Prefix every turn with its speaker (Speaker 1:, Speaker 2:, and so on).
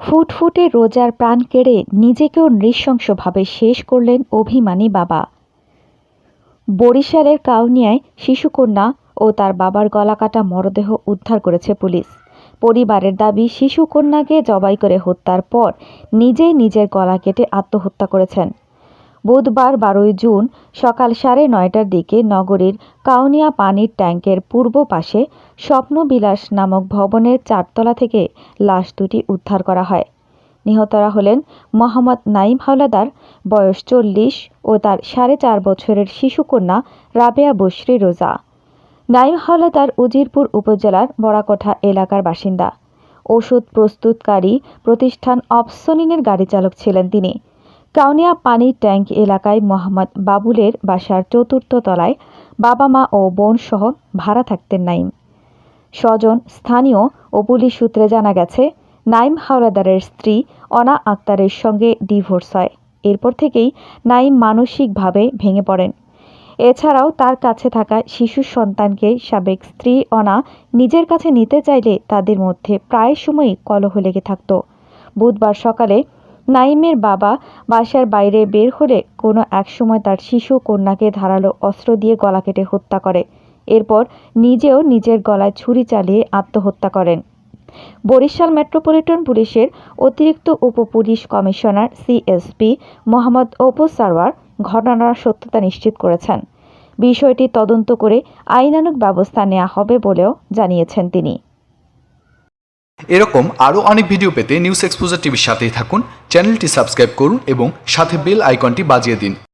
Speaker 1: ফুটফুটে রোজার প্রাণ কেড়ে নিজেকেও নৃশংসভাবে শেষ করলেন অভিমানী বাবা। বরিশালের কাউনিয়ায় শিশুকন্যা ও তার বাবার গলাকাটা মরদেহ উদ্ধার করেছে পুলিশ। পরিবারের দাবি, শিশুকন্যাকে জবাই করে হত্যার পর নিজেই নিজের গলা কেটে আত্মহত্যা করেছেন। বুধবার বারোই জুন সকাল সাড়ে নয়টার দিকে নগরীর কাউনিয়া পানির ট্যাঙ্কের পূর্ব পাশে স্বপ্নবিলাস নামক ভবনের চারতলা থেকে লাশ দুটি উদ্ধার করা হয়। নিহতরা হলেন মোহাম্মদ নাইম হাওলাদার, বয়স চল্লিশ, ও তার সাড়ে চার বছরের শিশুকন্যা রাবেয়া বশরি রোজা। নাইম হাওলাদার উজিরপুর উপজেলার বড়াকোঠা এলাকার বাসিন্দা। ওষুধ প্রস্তুতকারী প্রতিষ্ঠান অপসনিনের গাড়ি চালক ছিলেন তিনি। কাউনিয়া পানির ট্যাঙ্ক এলাকায় মোহাম্মদ বাবুলের বাসার চতুর্থ তলায় বাবা মা ও বোন সহ ভাড়া থাকতেন নাইম। স্বজন স্থানীয় ও পুলিশ সূত্রে জানা গেছে, নাইম হাওলাদারের স্ত্রী অনা আক্তারের সঙ্গে ডিভোর্স হয়। এরপর থেকেই নাইম মানসিকভাবে ভেঙে পড়েন। এছাড়াও তার কাছে থাকা শিশু সন্তানকে সাবেক স্ত্রী অনা নিজের কাছে নিতে চাইলে তাদের মধ্যে প্রায় সময়ই কলহ লেগে থাকত। বুধবার সকালে নাইমের বাবা বাসার বাইরে বের হলে কোনো এক সময় তার শিশু কন্যাকে ধারালো অস্ত্র দিয়ে গলা কেটে হত্যা করে। এরপর নিজেও নিজের গলায় ছুরি চালিয়ে আত্মহত্যা করেন। বরিশাল মেট্রোপলিটন পুলিশের অতিরিক্ত উপপুলিশ কমিশনার সিএসপি মোহাম্মদ অপু সারওয়ার ঘটনার সত্যতা নিশ্চিত করেছেন। বিষয়টি তদন্ত করে আইনানুক ব্যবস্থা নেওয়া হবে বলেও জানিয়েছেন তিনি।
Speaker 2: এরকম আরও অনেক ভিডিও পেতে নিউজ এক্সপোজার টিভির সাথেই থাকুন। চ্যানেলটি সাবস্ক্রাইব করুন এবং সাথে বেল আইকনটি বাজিয়ে দিন।